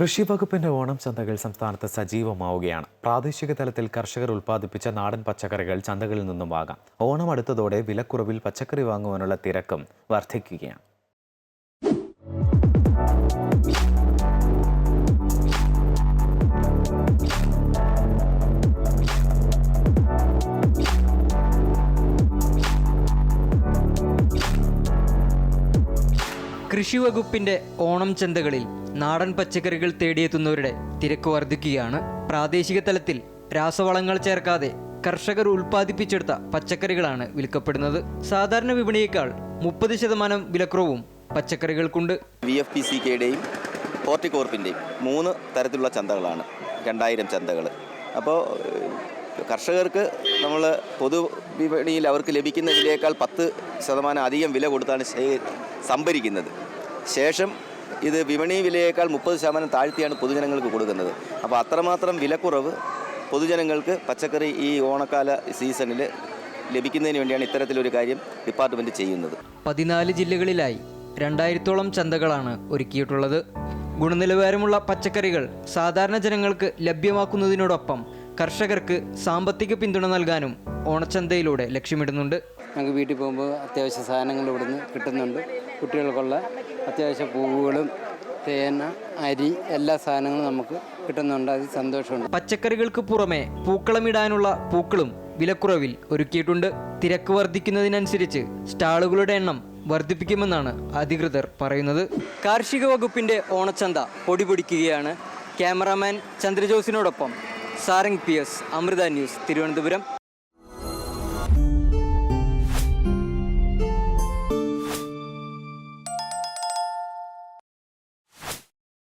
കൃഷി വകുപ്പിന്റെ ഓണം ചന്തകൾ സംസ്ഥാനത്ത് സജീവമാവുകയാണ്. പ്രാദേശിക തലത്തിൽ കർഷകർ ഉൽപ്പാദിപ്പിച്ച നാടൻ പച്ചക്കറികൾ ചന്തകളിൽ നിന്നും വാങ്ങാം. ഓണം അടുത്തതോടെ വിലക്കുറവിൽ പച്ചക്കറി വാങ്ങുവാനുള്ള തിരക്കും വർദ്ധിക്കുകയാണ്. കൃഷി വകുപ്പിന്റെ ഓണം ചന്തകളിൽ നാടൻ പച്ചക്കറികൾ തേടിയെത്തുന്നവരുടെ തിരക്ക് വർദ്ധിക്കുകയാണ് പ്രാദേശിക തലത്തിൽ രാസവളങ്ങൾ ചേർക്കാതെ കർഷകർ ഉൽപ്പാദിപ്പിച്ചെടുത്ത പച്ചക്കറികളാണ് വിൽക്കപ്പെടുന്നത്. സാധാരണ വിപണിയേക്കാൾ മുപ്പത് ശതമാനം വിലക്കുറവും പച്ചക്കറികൾക്കുണ്ട്. വി എഫ് പി സി കെയുടെയും ഹോർട്ടികോർപ്പിന്റെയും മൂന്ന് തരത്തിലുള്ള ചന്തകളാണ്. രണ്ടായിരം ചന്തകൾ അപ്പോൾ കർഷകർക്ക് നമ്മൾ പൊതു വിപണിയിൽ അവർക്ക് ലഭിക്കുന്ന വിലയേക്കാൾ പത്ത് ശതമാനം അധികം വില കൊടുത്താണ് സംഭരിക്കുന്നത്. ശേഷം ഇത് വിപണി വിലയേക്കാൾ മുപ്പത് ശതമാനം താഴ്ത്തിയാണ് പൊതുജനങ്ങൾക്ക് കൊടുക്കുന്നത്. അപ്പോൾ അത്രമാത്രം വിലക്കുറവ് പൊതുജനങ്ങൾക്ക് പച്ചക്കറി ഈ ഓണക്കാല സീസണിൽ ലഭിക്കുന്നതിന് വേണ്ടിയാണ് ഇത്തരത്തിലൊരു കാര്യം ഡിപ്പാർട്ട്മെന്റ് ചെയ്യുന്നത്. പതിനാല് ജില്ലകളിലായി രണ്ടായിരത്തോളം ചന്തകളാണ് ഒരുക്കിയിട്ടുള്ളത്. ഗുണനിലവാരമുള്ള പച്ചക്കറികൾ സാധാരണ ജനങ്ങൾക്ക് ലഭ്യമാക്കുന്നതിനോടൊപ്പം കർഷകർക്ക് സാമ്പത്തിക പിന്തുണ നൽകാനും ഓണച്ചന്തയിലൂടെ ലക്ഷ്യമിടുന്നുണ്ട്. ഞങ്ങൾക്ക് വീട്ടിൽ പോകുമ്പോൾ അത്യാവശ്യ സാധനങ്ങൾ ഇവിടുന്ന് കിട്ടുന്നുണ്ട്. കുട്ടികൾക്കുള്ള അത്യാവശ്യ പൂവുകളും തേന അരി എല്ലാ സാധനങ്ങളും നമുക്ക് കിട്ടുന്നുണ്ട്. അത് സന്തോഷമുണ്ട്. പച്ചക്കറികൾക്ക് പുറമെ പൂക്കളമിടാനുള്ള പൂക്കളും വിലക്കുറവിൽ ഒരുക്കിയിട്ടുണ്ട്. തിരക്ക് വർദ്ധിക്കുന്നതിനനുസരിച്ച് സ്റ്റാളുകളുടെ എണ്ണം വർദ്ധിപ്പിക്കുമെന്നാണ് അധികൃതർ പറയുന്നത്. കാർഷിക വകുപ്പിന്റെ ഓണച്ചന്ത പൊടിപൊടിക്കുകയാണ്. Cameraman ചന്ദ്രജോസിനോടൊപ്പം Sarang P S Amrita news Thiruvananthapuram.